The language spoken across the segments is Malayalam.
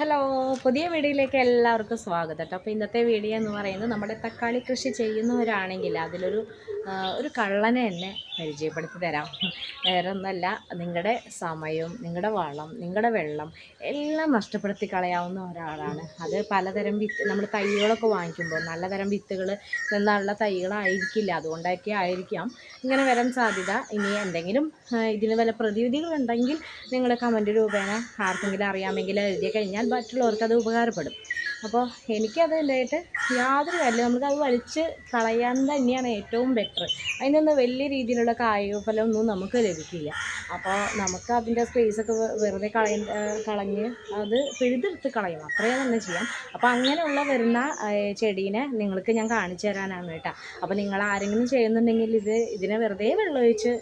ഹലോ പുതിയ വീഡിയോയിലേക്ക് എല്ലാവർക്കും സ്വാഗതം കേട്ടോ. അപ്പോൾ ഇന്നത്തെ വീഡിയോ എന്ന് പറയുന്നത് നമ്മുടെ തക്കാളി കൃഷി ചെയ്യുന്നവരാണെങ്കിൽ അതിലൊരു ഒരു കള്ളനെ എന്നെ പരിചയപ്പെടുത്തി തരാം. വേറെ ഒന്നല്ല നിങ്ങളുടെ സമയവും നിങ്ങളുടെ വളം നിങ്ങളുടെ വെള്ളം എല്ലാം നഷ്ടപ്പെടുത്തി കളയാവുന്ന ഒരാളാണ്. അത് പലതരം വിത്ത് നമ്മൾ തൈകളൊക്കെ വാങ്ങിക്കുമ്പോൾ നല്ലതരം വിത്തുകൾ നിന്നുള്ള തൈകളായിരിക്കില്ല. അതുകൊണ്ടൊക്കെ ആയിരിക്കാം. ഇങ്ങനെ വരാൻ സാധ്യത. ഇനി എന്തെങ്കിലും ഇതിന് വല്ല പ്രതിവിധികളുണ്ടെങ്കിൽ നിങ്ങൾ കമന്റ് രൂപേണ ആർക്കെങ്കിലും അറിയാമെങ്കിൽ എഴുതി കഴിഞ്ഞാൽ മറ്റുള്ളവർക്ക് അത് ഉപകാരപ്പെടും. അപ്പോൾ എനിക്കത് ഉണ്ടായിട്ട് യാതൊരു കാര്യമില്ല. നമുക്കത് വലിച്ച് കളയാൻ തന്നെയാണ് ഏറ്റവും ബെറ്റർ അതിനൊന്നും വലിയ രീതിയിലുള്ള കായിക ഫലമൊന്നും നമുക്ക് ലഭിക്കില്ല. അപ്പോൾ നമുക്ക് അതിന്റെ സ്പേസൊക്കെ വെറുതെ കളയ കളഞ്ഞ് അത് പിഴുതെടുത്ത് കളയും. അത്രയും തന്നെ ചെയ്യാം. അപ്പോൾ അങ്ങനെയുള്ള വരുന്ന ചെടീനെ നിങ്ങൾക്ക് ഞാൻ കാണിച്ചു തരാനാണ് കേട്ടോ. അപ്പോൾ നിങ്ങൾ ആരെങ്കിലും ചെയ്യുന്നുണ്ടെങ്കിൽ ഇത് ഇതിനെ വെറുതെ വെള്ളമൊഴിച്ച്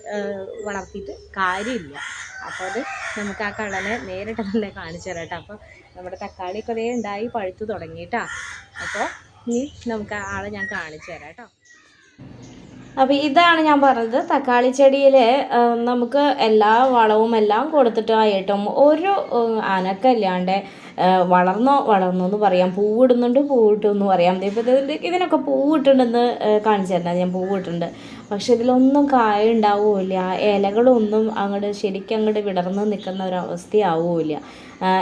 വളർത്തിയിട്ട് കാര്യമില്ല. അപ്പോൾ അത് നമുക്ക് ആ കള്ളനെ നേരിട്ട് തന്നെ കാണിച്ചു തരാം കേട്ടോ. അപ്പോൾ നമ്മുടെ തക്കാളി ദേ ഉണ്ടായി പഴുത്ത് തുടങ്ങിയിട്ടാ അപ്പോൾ ഇനി നമുക്ക് ആളെ ഞാൻ കാണിച്ചു തരാം കേട്ടോ. അപ്പോൾ ഇതാണ് ഞാൻ പറഞ്ഞത് തക്കാളി ചെടിയിൽ നമുക്ക് എല്ലാ വളവും എല്ലാം കൊടുത്തിട്ടായിട്ടും ഒരു അനക്കല്ലാണ്ട് വളർന്നോ വളർന്നോ എന്ന് പറയാം പൂവിടുന്നുണ്ട് പൂവിട്ടു എന്ന് പറയാം. ഇപ്പോൾ ഇതിന്റെ ഇതിനൊക്കെ പൂവിട്ടുണ്ടെന്ന് കാണിച്ചു ഞാൻ പൂവിട്ടുണ്ട് പക്ഷെ ഇതിലൊന്നും കായ ഉണ്ടാവില്ല ഇലകളൊന്നും അങ്ങോട്ട് ശരിക്കും അങ്ങോട്ട് വിടർന്ന് നിൽക്കുന്ന ഒരു അവസ്ഥയാവില്ല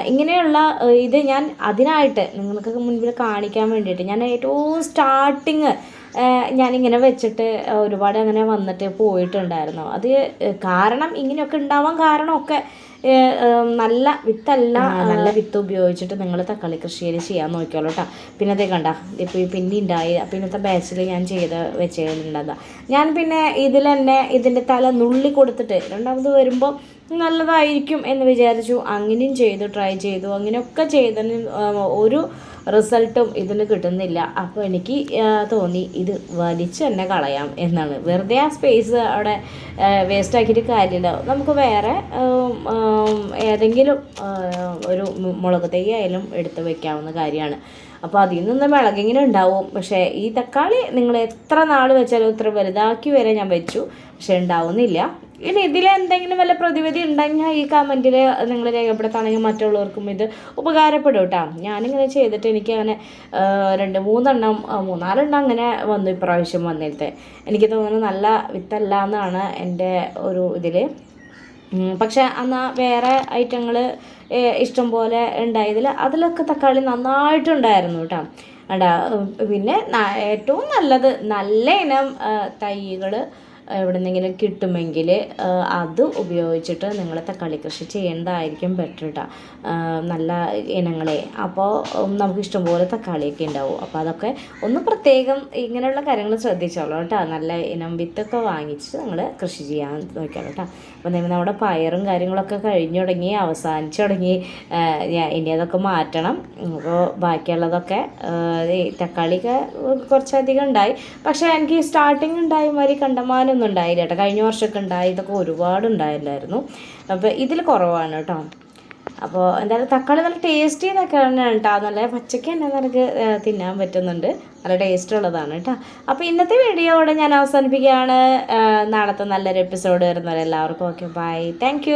ഇങ്ങനെയുള്ള ഇത് ഞാൻ അതിനായിട്ട് നിങ്ങൾക്ക് മുൻപിൽ കാണിക്കാൻ വേണ്ടിയിട്ട് ഞാൻ ഏറ്റവും സ്റ്റാർട്ടിങ് ഞാനിങ്ങനെ വെച്ചിട്ട് ഒരുപാട് അങ്ങനെ വന്നിട്ട് പോയിട്ടുണ്ടായിരുന്നു. അത് കാരണം ഇങ്ങനെയൊക്കെ ഉണ്ടാവാൻ കാരണമൊക്കെ നല്ല വിത്തല്ല നല്ല വിത്ത് ഉപയോഗിച്ചിട്ട് നിങ്ങൾ തക്കാളി കൃഷിയിൽ ചെയ്യാൻ നോക്കിയോളൂ കേട്ടോ പിന്നെ അതേ കണ്ട ഇപ്പോൾ പിന്നെ ഉണ്ടായി പിന്നത്തെ ബാച്ചിൽ ഞാൻ ചെയ്ത് വെച്ചിട്ടുണ്ടതാ ഞാൻ പിന്നെ ഇതിൽ തന്നെ ഇതിന്റെ തല നുള്ളി കൊടുത്തിട്ട് രണ്ടാമത് വരുമ്പോൾ നല്ലതായിരിക്കും എന്ന് വിചാരിച്ചു. അങ്ങനെയും ചെയ്തു ട്രൈ ചെയ്തു. അങ്ങനെയൊക്കെ ചെയ്തതിന് ഒരു റിസൾട്ടും ഇതിന് കിട്ടുന്നില്ല. അപ്പോൾ എനിക്ക് തോന്നി ഇത് വലിച്ച് തന്നെ കളയാം എന്നാണ്. വെറുതെ ആ സ്പേസ് അവിടെ വേസ്റ്റ് ആക്കിയിട്ട് കാര്യമില്ല. നമുക്ക് വേറെ ഏതെങ്കിലും ഒരു മുളക് തൈ ആയാലും എടുത്ത് വെക്കാവുന്ന കാര്യമാണ്. അപ്പോൾ അതിൽ നിന്ന് വിളകിങ്ങനെ ഉണ്ടാവും. പക്ഷേ ഈ തക്കാളി നിങ്ങൾ എത്ര നാൾ വെച്ചാലും ഇത്ര വലുതാക്കി വരെ ഞാൻ വെച്ചു. പക്ഷേ ഉണ്ടാവുന്നില്ല. ഇനി ഇതിൽ എന്തെങ്കിലും വല്ല പ്രതിവിധി ഉണ്ടെങ്കിൽ ഈ കമന്റിൽ നിങ്ങൾ രേഖപ്പെടുത്താണെങ്കിൽ മറ്റുള്ളവർക്കും ഇത് ഉപകാരപ്പെടും കേട്ടോ. ഞാനിങ്ങനെ ചെയ്തിട്ട് എനിക്ക് അങ്ങനെ രണ്ട് മൂന്നെണ്ണം മൂന്നാലെണ്ണം അങ്ങനെ വന്നു ഇപ്രാവശ്യം വന്നിട്ട്. എനിക്ക് തോന്നുന്നു നല്ല വിത്തല്ല എന്നാണ് എന്റെ ഒരു ഇതിൽ പക്ഷെ എന്നാൽ വേറെ ഐറ്റങ്ങൾ ഇഷ്ടം പോലെ ഉണ്ടായതിൽ അതിലൊക്കെ തക്കാളി നന്നായിട്ടുണ്ടായിരുന്നു കേട്ടോ. പിന്നെ ഏറ്റവും നല്ലത് നല്ല ഇനം തൈകൾ എവിടെന്നെങ്കിലും കിട്ടുമെങ്കിൽ അത് ഉപയോഗിച്ചിട്ട് നിങ്ങൾ തക്കാളി കൃഷി ചെയ്യേണ്ടതായിരിക്കും ബെറ്റർ കേട്ടോ നല്ല ഇനങ്ങളെ. അപ്പോൾ നമുക്ക് ഇഷ്ടംപോലെ തക്കാളിയൊക്കെ ഉണ്ടാവും അപ്പോൾ അതൊക്കെ ഒന്ന് പ്രത്യേകം ഇങ്ങനെയുള്ള കാര്യങ്ങൾ ശ്രദ്ധിച്ചോളൂ കേട്ടോ നല്ല ഇനം വിത്തൊക്കെ വാങ്ങിച്ച് നിങ്ങൾ കൃഷി ചെയ്യാൻ നോക്കിയോളൂ കേട്ടോ അപ്പോൾ നമ്മുടെ പയറും കാര്യങ്ങളൊക്കെ കഴിഞ്ഞു തുടങ്ങി അവസാനിച്ചു തുടങ്ങി ഇനി അതൊക്കെ മാറ്റണം. അപ്പോൾ ബാക്കിയുള്ളതൊക്കെ തക്കാളിയൊക്കെ കുറച്ചധികം ഉണ്ടായി പക്ഷേ എനിക്ക് സ്റ്റാർട്ടിങ് ഉണ്ടായ മാതിരി കണ്ടമാനൊന്നും ഉണ്ടായില്ല കേട്ടോ. കഴിഞ്ഞ വർഷമൊക്കെ ഉണ്ടായി ഇതൊക്കെ ഒരുപാട് ഉണ്ടായില്ലായിരുന്നു. അപ്പോൾ ഇതിൽ കുറവാണ് കേട്ടോ. അപ്പോൾ എന്തായാലും തക്കാളി നല്ല ടേസ്റ്റി ഇതൊക്കെ തന്നെയാണ് കേട്ടോ. നല്ല പച്ചയ്ക്ക് തന്നെ നമുക്ക് തിന്നാൻ പറ്റുന്നുണ്ട്. നല്ല ടേസ്റ്റ് ഉള്ളതാണ് കേട്ടോ. അപ്പോൾ ഇന്നത്തെ വീഡിയോ ഇവിടെ ഞാൻ അവസാനിപ്പിക്കുകയാണ്. നാളത്തെ നല്ലൊരു എപ്പിസോഡ് വരുന്നവരെല്ലാവർക്കും ഓക്കെ ബൈ താങ്ക്